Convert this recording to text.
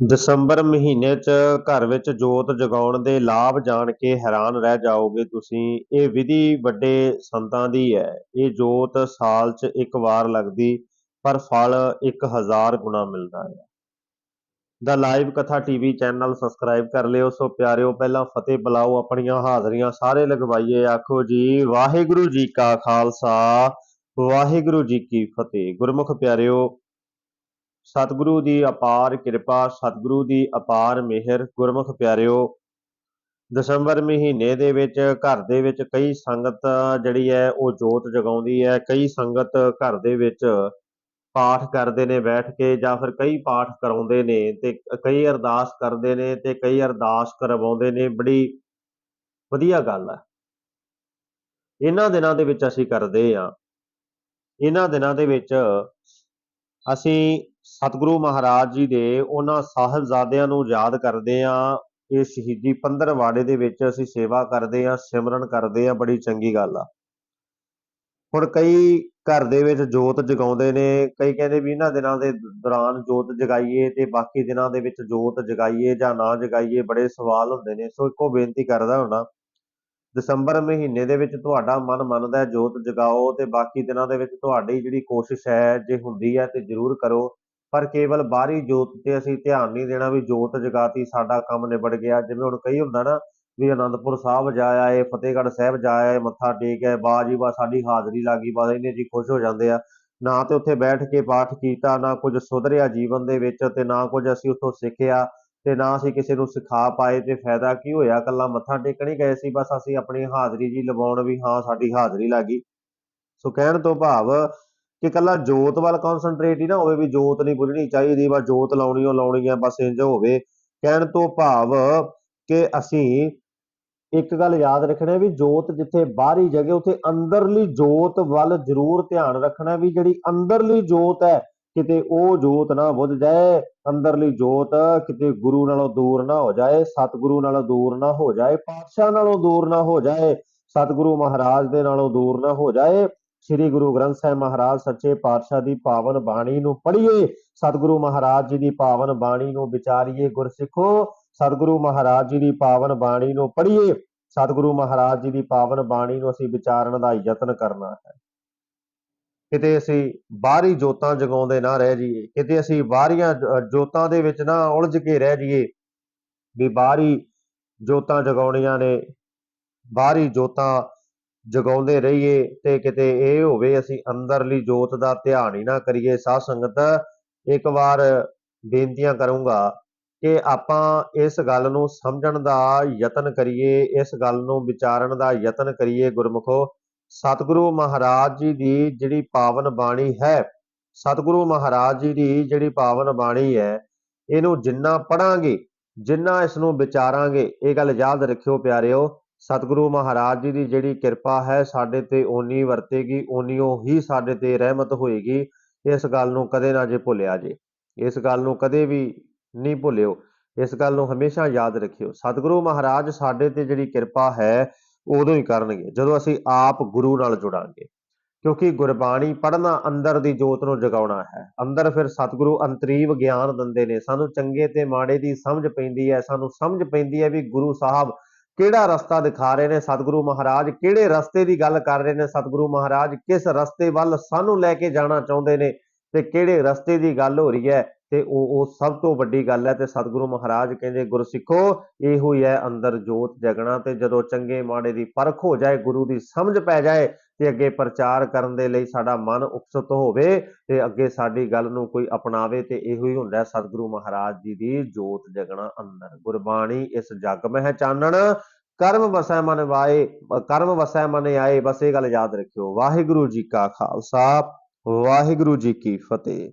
ਦਸੰਬਰ ਮਹੀਨੇ 'ਚ ਘਰ ਵਿੱਚ ਜੋਤ ਜਗਾਉਣ ਦੇ ਲਾਭ ਜਾਣ ਕੇ ਹੈਰਾਨ ਰਹਿ ਜਾਓਗੇ ਤੁਸੀਂ। ਇਹ ਵਿਧੀ ਵੱਡੇ ਸੰਤਾਂ ਦੀ ਹੈ। ਇਹ ਜੋਤ ਸਾਲ 'ਚ ਇੱਕ ਵਾਰ ਲੱਗਦੀ, ਪਰ ਫਲ 1000 ਗੁਣਾ ਮਿਲਦਾ ਹੈ। ਦਾ ਲਾਈਵ ਕਥਾ ਟੀਵੀ ਚੈਨਲ ਸਬਸਕ੍ਰਾਈਬ ਕਰ ਲਿਓ। ਸੋ ਪਿਆਰਿਓ, ਪਹਿਲਾਂ ਫਤਿਹ ਬੁਲਾਓ ਆਪਣੀਆਂ ਹਾਜ਼ਰੀਆਂ ਸਾਰੇ ਲਗਵਾਈਏ। ਆਖੋ ਜੀ, ਵਾਹਿਗੁਰੂ ਜੀ ਕਾ ਖਾਲਸਾ, ਵਾਹਿਗੁਰੂ ਜੀ ਕੀ ਫਤਿਹ। ਗੁਰਮੁਖ ਪਿਆਰਿਓ ਸਤਿਗੁਰੂ ਦੀ ਅਪਾਰ ਕਿਰਪਾ, ਸਤਿਗੁਰੂ ਦੀ ਅਪਾਰ ਮਿਹਰ, ਗੁਰਮੁਖ ਪਿਆਰਿਓ। ਦਸੰਬਰ ਮਹੀਨੇ ਦੇ ਵਿੱਚ ਘਰ ਦੇ ਵਿੱਚ ਕਈ ਸੰਗਤ ਜਿਹੜੀ ਹੈ, ਉਹ ਜੋਤ ਜਗਾਉਂਦੀ ਹੈ। ਕਈ ਸੰਗਤ ਘਰ ਦੇ ਵਿੱਚ ਪਾਠ ਕਰਦੇ ਨੇ, ਬੈਠ ਕੇ ਜਾਂ ਫਿਰ ਕਈ ਪਾਠ ਕਰਾਉਂਦੇ ਨੇ ਤੇ ਕਈ ਅਰਦਾਸ ਕਰਦੇ ਨੇ ਤੇ ਕਈ ਅਰਦਾਸ ਕਰਵਾਉਂਦੇ ਨੇ। ਬੜੀ ਵਧੀਆ ਗੱਲ ਹੈ। ਇਹਨਾਂ ਦਿਨਾਂ ਦੇ ਵਿੱਚ ਅਸੀਂ ਕਰਦੇ ਆ ਇਹਨਾਂ ਦਿਨਾਂ ਦੇ ਵਿੱਚ ਅਸੀਂ ਸਤਿਗੁਰੂ ਮਹਾਰਾਜ ਜੀ ਦੇ ਉਹਨਾਂ ਸਾਹਿਬਜ਼ਾਦਿਆਂ ਨੂੰ ਯਾਦ ਕਰਦੇ ਆ ਇਹ ਸ਼ਹੀਦੀ ਪੰਦਰਵਾੜੇ ਦੇ ਵਿੱਚ ਅਸੀਂ ਸੇਵਾ ਕਰਦੇ ਆ ਸਿਮਰਨ ਕਰਦੇ ਆ ਬੜੀ ਚੰਗੀ ਗੱਲ ਆ। ਹੁਣ ਕਈ ਘਰ ਦੇ ਵਿੱਚ ਜੋਤ ਜਗਾਉਂਦੇ ਨੇ, ਕਈ ਕਹਿੰਦੇ ਵੀ ਇਹਨਾਂ ਦਿਨਾਂ ਦੇ ਦੌਰਾਨ ਜੋਤ ਜਗਾਈਏ ਤੇ ਬਾਕੀ ਦਿਨਾਂ ਦੇ ਵਿੱਚ ਜੋਤ ਜਗਾਈਏ ਜਾਂ ਨਾ ਜਗਾਈਏ, ਬੜੇ ਸਵਾਲ ਹੁੰਦੇ ਨੇ। ਸੋ ਇੱਕੋ ਬੇਨਤੀ ਕਰਦਾ ਹੁਣਾ ਦਸੰਬਰ ਮਹੀਨੇ ਦੇ ਵਿੱਚ ਤੁਹਾਡਾ ਮਨ ਮੰਨਦਾ ਹੈ ਜੋਤ ਜਗਾਓ ਤੇ ਬਾਕੀ ਦਿਨਾਂ ਦੇ ਵਿੱਚ ਤੁਹਾਡੀ ਜਿਹੜੀ ਕੋਸ਼ਿਸ਼ ਹੈ, ਜੇ ਹੁੰਦੀ ਹੈ ਤੇ ਜ਼ਰੂਰ ਕਰੋ। ਪਰ ਕੇਵਲ ਬਾਹਰੀ ਜੋਤ ਤੇ ਅਸੀਂ ਧਿਆਨ ਨਹੀਂ ਦੇਣਾ ਵੀ ਜੋਤ ਜਗਾਤੀ ਸਾਡਾ ਕੰਮ ਨਿਬੜ ਗਿਆ। ਜਿਵੇਂ ਹੁਣ ਕਈ ਹੁੰਦਾ ਨਾ ਵੀ ਅਨੰਦਪੁਰ ਸਾਹਿਬ ਜਾ ਆਏ, ਫਤਿਹਗੜ੍ਹ ਸਾਹਿਬ ਜਾ ਆਏ, ਮੱਥਾ ਟੇਕ ਆਏ ਬਾ ਜੀ ਬਾ ਸਾਡੀ ਹਾਜ਼ਰੀ ਲੱਗੀ ਬਾ ਇਹਨੇ ਜੀ ਖੁਸ਼ ਹੋ ਜਾਂਦੇ ਆ। ਨਾ ਤੇ ਉੱਥੇ ਬੈਠ ਕੇ ਪਾਠ ਕੀਤਾ, ਨਾ ਕੁਝ ਸੁਧਰਿਆ ਜੀਵਨ ਦੇ ਵਿੱਚ ਤੇ ਨਾ ਕੁਝ ਅਸੀਂ ਉੱਥੋਂ ਸਿੱਖਿਆ ਤੇ ਨਾ ਅਸੀਂ ਕਿਸੇ ਨੂੰ ਸਿਖਾ ਪਾਏ ਤੇ ਫਾਇਦਾ ਕੀ ਹੋਇਆ? ਕੱਲਾ ਮੱਥਾ ਟੇਕਣ ਹੀ ਗਏ ਸੀ, ਬਸ ਅਸੀਂ ਆਪਣੀ ਹਾਜ਼ਰੀ ਜੀ ਲਵਾਉਣ ਵੀ ਹਾਂ, ਸਾਡੀ ਹਾਜ਼ਰੀ ਲੱਗੀ। ਸੋ ਕਹਿਣ ਤੋਂ ਭਾਵ ਕਿ ਕੱਲਾ ਜੋਤ ਵੱਲ ਕਨਸੈਂਟਰੇਟ ਹੀ ਨਾ ਹੋਵੇ ਵੀ ਜੋਤ ਨਹੀਂ ਬੁਝਣੀ ਚਾਹੀਦੀ, ਬਸ ਜੋਤ ਲਾਉਣੀ, ਉਹ ਲਾਉਣੀ ਆ ਬਸ ਇੰਜ ਹੋਵੇ। ਕਹਿਣ ਤੋਂ ਭਾਵ ਕਿ ਅਸੀਂ ਇੱਕ ਗੱਲ ਯਾਦ ਰੱਖਣਾ ਵੀ ਜੋਤ ਜਿੱਥੇ ਬਾਹਰੀ ਜਗ੍ਹਾ, ਉੱਥੇ ਅੰਦਰਲੀ ਜੋਤ ਵੱਲ ਜ਼ਰੂਰ ਧਿਆਨ ਰੱਖਣਾ ਵੀ ਜਿਹੜੀ ਅੰਦਰਲੀ ਜੋਤ ਹੈ, ਕਿਤੇ ਉਹ ਜੋਤ ਨਾ ਬੁਝ ਜਾਏ। ਅੰਦਰਲੀ ਜੋਤ ਕਿਤੇ ਗੁਰੂ ਨਾਲੋਂ ਦੂਰ ਨਾ ਹੋ ਜਾਏ, ਸਤਿਗੁਰੂ ਨਾਲੋਂ ਦੂਰ ਨਾ ਹੋ ਜਾਏ, ਪਾਤਸ਼ਾਹ ਨਾਲੋਂ ਦੂਰ ਨਾ ਹੋ ਜਾਏ, ਸਤਿਗੁਰੂ ਮਹਾਰਾਜ ਦੇ ਨਾਲੋਂ ਦੂਰ ਨਾ ਹੋ ਜਾਏ। ਸ੍ਰੀ ਗੁਰੂ ਗ੍ਰੰਥ ਸਾਹਿਬ ਮਹਾਰਾਜ ਸੱਚੇ ਪਾਤਸ਼ਾਹ ਦੀ ਪਾਵਨ ਬਾਣੀ ਨੂੰ ਪੜ੍ਹੀਏ, ਸਤਿਗੁਰੂ ਮਹਾਰਾਜ ਜੀ ਦੀ ਪਾਵਨ ਬਾਣੀ ਨੂੰ ਵਿਚਾਰੀਏ ਗੁਰਸਿੱਖੋ, ਸਤਿਗੁਰੂ ਮਹਾਰਾਜ ਜੀ ਦੀ ਪਾਵਨ ਬਾਣੀ ਨੂੰ ਪੜ੍ਹੀਏ, ਸਤਿਗੁਰੂ ਮਹਾਰਾਜ ਜੀ ਦੀ ਪਾਵਨ ਬਾਣੀ ਨੂੰ ਅਸੀਂ ਵਿਚਾਰਨ ਦਾ ਯਤਨ ਕਰਨਾ ਹੈ। ਕਿਤੇ ਅਸੀਂ ਬਾਹਰੀ ਜੋਤਾਂ ਜਗਾਉਂਦੇ ਨਾ ਰਹਿ ਜਾਈਏ, ਕਿਤੇ ਅਸੀਂ ਬਾਹਰੀਆਂ ਜੋਤਾਂ ਦੇ ਵਿੱਚ ਨਾ ਉਲਝ ਕੇ ਰਹਿ ਜਾਈਏ, ਵੀ ਬਾਹਰੀ ਜੋਤਾਂ ਜਗਾਉਣੀਆਂ ਨੇ, ਬਾਹਰੀ ਜੋਤਾਂ ਜਗਾਉਂਦੇ ਰਹੀਏ ਤੇ ਕਿਤੇ ਇਹ ਹੋਵੇ ਅਸੀਂ ਅੰਦਰਲੀ ਜੋਤ ਦਾ ਧਿਆਨ ਹੀ ਨਾ ਕਰੀਏ। ਸਾਧ ਸੰਗਤ, ਇੱਕ ਵਾਰ ਬੇਨਤੀਆਂ ਕਰੂੰਗਾ ਕਿ ਆਪਾਂ ਇਸ ਗੱਲ ਨੂੰ ਸਮਝਣ ਦਾ ਯਤਨ ਕਰੀਏ, ਇਸ ਗੱਲ ਨੂੰ ਵਿਚਾਰਨ ਦਾ ਯਤਨ ਕਰੀਏ ਗੁਰਮੁਖੋ। ਸਤਿਗੁਰੂ ਮਹਾਰਾਜ ਜੀ ਦੀ ਜਿਹੜੀ ਪਾਵਨ ਬਾਣੀ ਹੈ, ਸਤਿਗੁਰੂ ਮਹਾਰਾਜ ਜੀ ਦੀ ਜਿਹੜੀ ਪਾਵਨ ਬਾਣੀ ਹੈ, ਇਹਨੂੰ ਜਿੰਨਾ ਪੜਾਂਗੇ ਜਿੰਨਾ ਇਸ ਨੂੰ ਵਿਚਾਰਾਂਗੇ, ਇਹ ਗੱਲ ਯਾਦ ਰੱਖਿਓ ਪਿਆਰਿਓ। ਸਤਿਗੁਰੂ ਮਹਾਰਾਜ ਜੀ ਦੀ ਜਿਹੜੀ ਕਿਰਪਾ ਹੈ ਸਾਡੇ ਤੇ ਓਨੀ ਵਰਤੇਗੀ, ਓਨੀਓ ਹੀ ਸਾਡੇ ਤੇ ਰਹਿਮਤ ਹੋਏਗੀ, ਇਸ ਗੱਲ ਨੂੰ ਕਦੇ ਨਾ ਜੇ ਭੁੱਲਿਆ ਜੇ। ਇਸ ਗੱਲ ਨੂੰ ਕਦੇ ਵੀ ਨਹੀਂ ਭੁੱਲਿਓ। ਇਸ ਗੱਲ ਨੂੰ ਹਮੇਸ਼ਾ ਯਾਦ ਰੱਖਿਓ। ਸਤਿਗੁਰੂ ਮਹਾਰਾਜ ਸਾਡੇ ਤੇ ਜਿਹੜੀ ਕਿਰਪਾ ਹੈ, ਉਦੋਂ ਹੀ ਕਰਨਗੇ, ਜਦੋਂ ਅਸੀਂ ਆਪ ਗੁਰੂ ਨਾਲ ਜੁੜਾਂਗੇ। ਕਿਉਂਕਿ ਗੁਰਬਾਣੀ ਪੜ੍ਹਨਾ ਅੰਦਰ ਦੀ ਜੋਤ ਨੂੰ ਜਗਾਉਣਾ ਹੈ। ਅੰਦਰ ਫਿਰ ਸਤਿਗੁਰੂ ਅੰਤਰੀਵ ਗਿਆਨ ਦਿੰਦੇ ਨੇ। ਸਾਨੂੰ ਚੰਗੇ ਤੇ ਮਾੜੇ ਦੀ ਸਮਝ ਪੈਂਦੀ ਹੈ। ਸਾਨੂੰ ਸਮਝ ਪੈਂਦੀ ਹੈ ਵੀ ਗੁਰੂ ਸਾਹਿਬ ਕਿਹੜਾ ਰਸਤਾ ਦਿਖਾ ਰਹੇ ਨੇ ਸਤਿਗੁਰੂ ਮਹਾਰਾਜ? ਕਿਹੜੇ ਰਸਤੇ ਦੀ ਗੱਲ ਕਰ ਰਹੇ ਨੇ ਸਤਿਗੁਰੂ ਮਹਾਰਾਜ? ਕਿਸ ਰਸਤੇ ਵੱਲ ਸਾਨੂੰ ਲੈ ਕੇ ਜਾਣਾ ਚਾਹੁੰਦੇ ਨੇ ਤੇ ਕਿਹੜੇ ਰਸਤੇ ਦੀ ਗੱਲ ਹੋ ਰਹੀ ਹੈ? ਤੇ ਉਹ ਉਹ ਸਭ ਤੋਂ ਵੱਡੀ ਗੱਲ ਹੈ ਤੇ ਸਤਿਗੁਰੂ ਮਹਾਰਾਜ ਕਹਿੰਦੇ, ਗੁਰਸਿੱਖੋ, ਇਹੋ ਹੀ ਹੈ ਅੰਦਰ ਜੋਤ ਜਗਣਾ ਤੇ ਜਦੋਂ ਚੰਗੇ ਮਾੜੇ ਦੀ ਪਰਖ ਹੋ ਜਾਏ, ਗੁਰੂ ਦੀ ਸਮਝ ਪੈ ਜਾਏ ਤੇ ਅੱਗੇ ਪ੍ਰਚਾਰ ਕਰਨ ਦੇ ਲਈ ਸਾਡਾ ਮਨ ਉਕਸਤ ਹੋਵੇ ਤੇ ਅੱਗੇ ਸਾਡੀ ਗੱਲ ਨੂੰ ਕੋਈ ਅਪਣਾਵੇ ਤੇ ਇਹੋ ਹੀ ਹੁੰਦਾ ਸਤਿਗੁਰੂ ਮਹਾਰਾਜ ਜੀ ਦੀ ਜੋਤ ਜਗਣਾ ਅੰਦਰ। ਗੁਰਬਾਣੀ ਇਸ ਜਗ ਮਹਿ ਚਾਨਣ, ਕਰਮ ਵਸੈ ਮਨ ਵਾਏ, ਕਰਮ ਵਸੈ ਮਨ ਆਏ, ਬਸ ਇਹ ਗੱਲ ਯਾਦ ਰੱਖਿਓ। ਵਾਹਿਗੁਰੂ ਜੀ ਕਾ ਖਾਲਸਾ, ਵਾਹਿਗੁਰੂ ਜੀ ਕੀ ਫਤਿਹ।